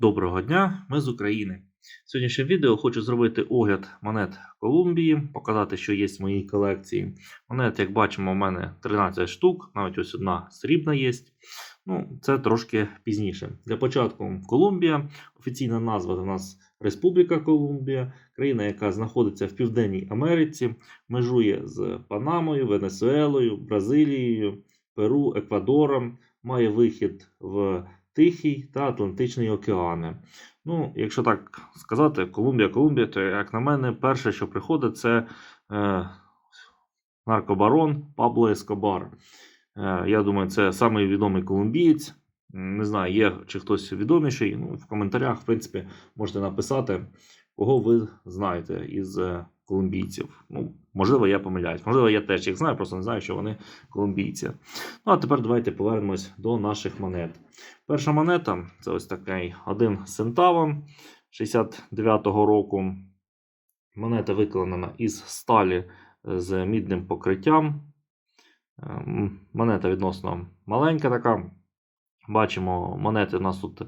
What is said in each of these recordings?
Доброго дня, ми з України. Сьогоднішнє відео хочу зробити огляд монет Колумбії, показати, що є в моїй колекції. Монет, як бачимо, у мене 13 штук, навіть ось одна срібна є. Ну, це трошки пізніше. Для початку Колумбія. Офіційна назва у нас Республіка Колумбія, країна, яка знаходиться в Південній Америці, межує з Панамою, Венесуелою, Бразилією, Перу, Еквадором, має вихід в Тихий та Атлантичний океани. Ну, якщо так сказати, Колумбія, Колумбія, то, як на мене, перше, що приходить, це е, наркобарон Пабло Ескобар. Е, я думаю, це самий відомий колумбієць. Не знаю, є чи хтось відоміший. Ну, в коментарях, в принципі, можете написати, кого ви знаєте із е, колумбійців. Ну, можливо, я помиляюсь. Можливо, я теж їх знаю, просто не знаю, що вони колумбійці. Ну, а тепер давайте повернемось до наших монет. Перша монета це ось такий один центаво 69-го року. Монета виконана із сталі з мідним покриттям. Ем, Монета відносно маленька така. Бачимо, монети у нас тут е,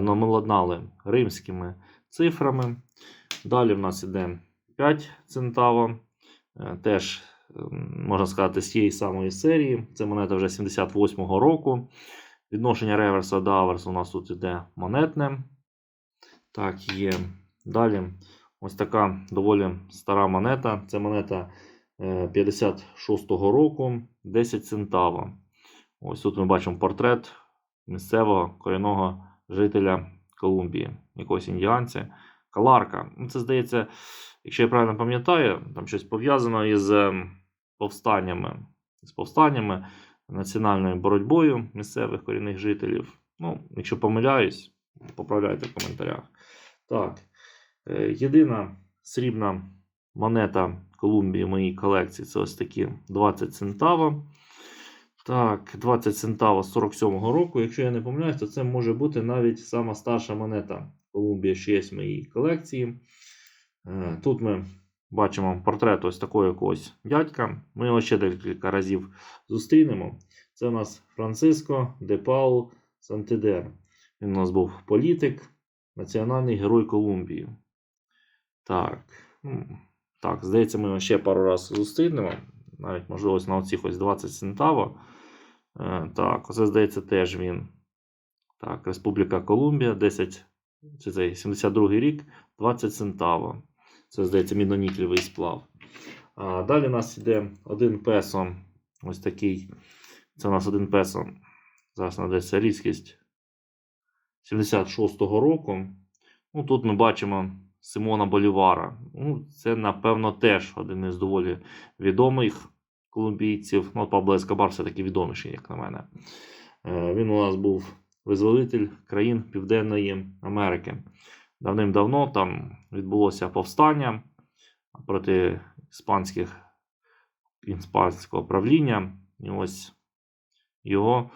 номинали римськими цифрами. Далі в нас іде 5 центаво. Е, Теж, ем, можна сказати, з тієї самої серії. Це монета вже 78-го року. Відношення реверса до аверсу у нас тут іде монетне. Так, є. Далі ось така доволі стара монета. Це монета е, 56-го року, 10 центаво. Ось тут ми бачимо портрет місцевого корінного жителя Колумбії, якогось індіанця. Каларка. Ну, Це здається, якщо я правильно пам'ятаю, там щось пов'язано із ем, повстаннями, з повстаннями, національною боротьбою місцевих корінних жителів. Ну, якщо помиляюсь, поправляйте в коментарях. Так. е, Єдина срібна монета Колумбії в моїй колекції це ось такі 20 центаво. Так, 20 центаво з 47-го року. Якщо я не помиляюсь, то це може бути навіть сама старша монета Колумбія, що є в моїй колекції. Е, Тут ми бачимо портрет ось такого якогось дядька. Ми його ще декілька разів зустрінемо. Це у нас Франциско де Паул Сантидер. Він у нас був політик, національний герой Колумбії. Так, ну, так, здається, ми його ще пару разів зустрінемо. Навіть, можливо, на оцих ось 20 центаво. Е, Так, оце, здається, теж він. Так, Республіка Колумбія, 10, це цей 72 рік, 20 центаво. Це, здається, мідноніклівий сплав. А далі у нас йде 1 песо. Ось такий. Це у нас 1 песо. Зараз надається різкість 76-го року. Ну, тут ми бачимо Симона Болівара. Ну, це, напевно, теж один із доволі відомих колумбійців. Ну, Пабло Ескобар все-таки відоміший, як на мене. Е, Він у нас був визволитель країн Південної Америки. Давним-давно там відбулося повстання проти іспанських, іспанського правління. І ось його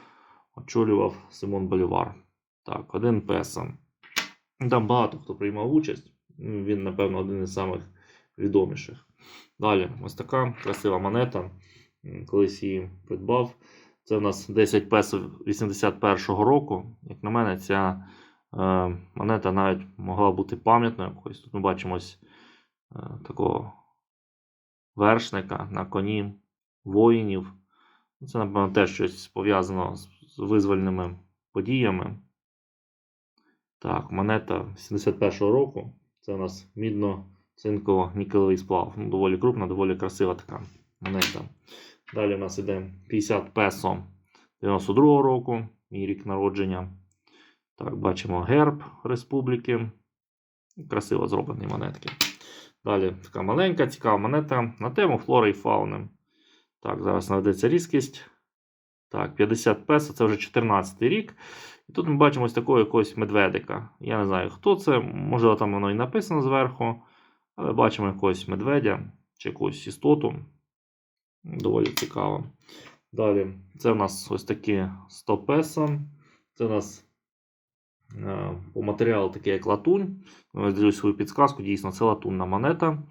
очолював Симон Болівар. Так, один песо. Там багато хто приймав участь. Він, напевно, один із самих відоміших. Далі, ось така красива монета. Колись її придбав. Це у нас 10 песо 81-го року. Як на мене, ця е, монета навіть могла бути пам'ятною якоюсь. Тут ми бачимо ось е, такого вершника на коні воїнів. Це, напевно, теж щось пов'язано з, з визвольними подіями. Так, монета 71-го року. Це у нас мідно-цинково-нікелевий сплав. Ну, доволі крупна, доволі красива така монета. Далі у нас іде 50 песо 92-го року, мій рік народження. Так, бачимо герб республіки. Красиво зроблені монетки. Далі така маленька, цікава монета на тему флори і фауни. Так, зараз наведеться різкість. Так, 50 песо, це вже 14 рік. І тут ми бачимо ось такого якогось медведика. Я не знаю, хто це, можливо, там воно і написано зверху. Але бачимо якогось медведя чи якусь істоту. Доволі цікаво. Далі, це у нас ось такі 100 песо. Це у нас е, по матеріалу такий як латунь. Даю свою підсказку. Дійсно, це латунна монета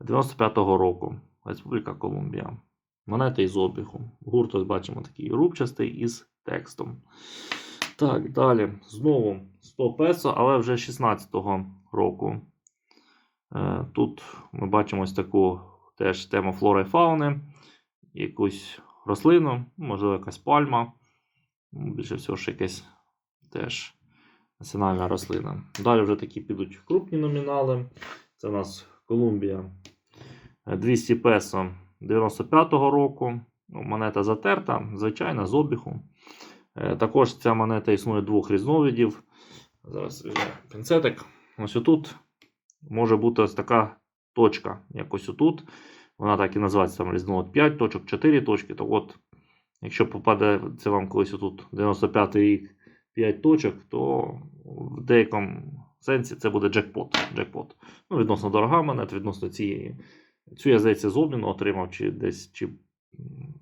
95-го року. Республіка Колумбія. Монета із обігу. Гурт ось бачимо такий рубчастий із текстом. Так, далі. Знову 100 песо, але вже 16-го року. Е, Тут ми бачимо ось таку теж тему флори і фауни, якусь рослину, можливо, якась пальма. Ну, Більше всього, що якась теж національна рослина. Далі вже такі підуть крупні номінали. Це у нас Колумбія Е, 200 песо 95-го року. Ну, монета затерта, звичайна, з обігу. Е, Також ця монета існує двох різновидів. Зараз пінцетик. Ось отут може бути ось така точка. Якось отут. Вона так і називається там різновид 5 точок, 4 точки. То от, якщо попаде це вам колись отут 95 рік 5 точок, то в деякому сенсі це буде джекпот. джекпот. Ну, відносно дорога монета, відносно цієї. Цю я здається з обміну отримав, чи десь чи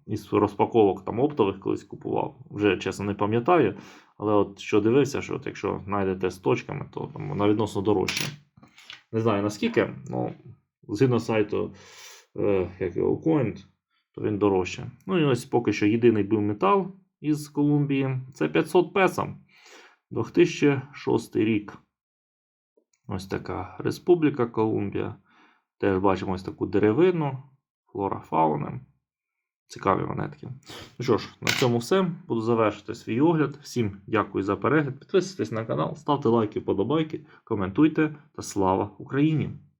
із розпаковок там оптових колись купував. Вже чесно не пам'ятаю. Але от що дивився, що от якщо знайдете з точками, то там вона відносно дорожча. Не знаю наскільки, але згідно сайту, е, як його Coin, то він дорожче. Ну і ось поки що єдиний біометал із Колумбії це 500 песо. 2006 рік. Ось така Республіка Колумбія. Теж бачимо ось таку деревину, флора фауна. Цікаві монетки. Ну що ж, на цьому все. Буду завершити свій огляд. Всім дякую за перегляд. Підписуйтесь на канал, ставте лайки, подобайки, коментуйте та слава Україні!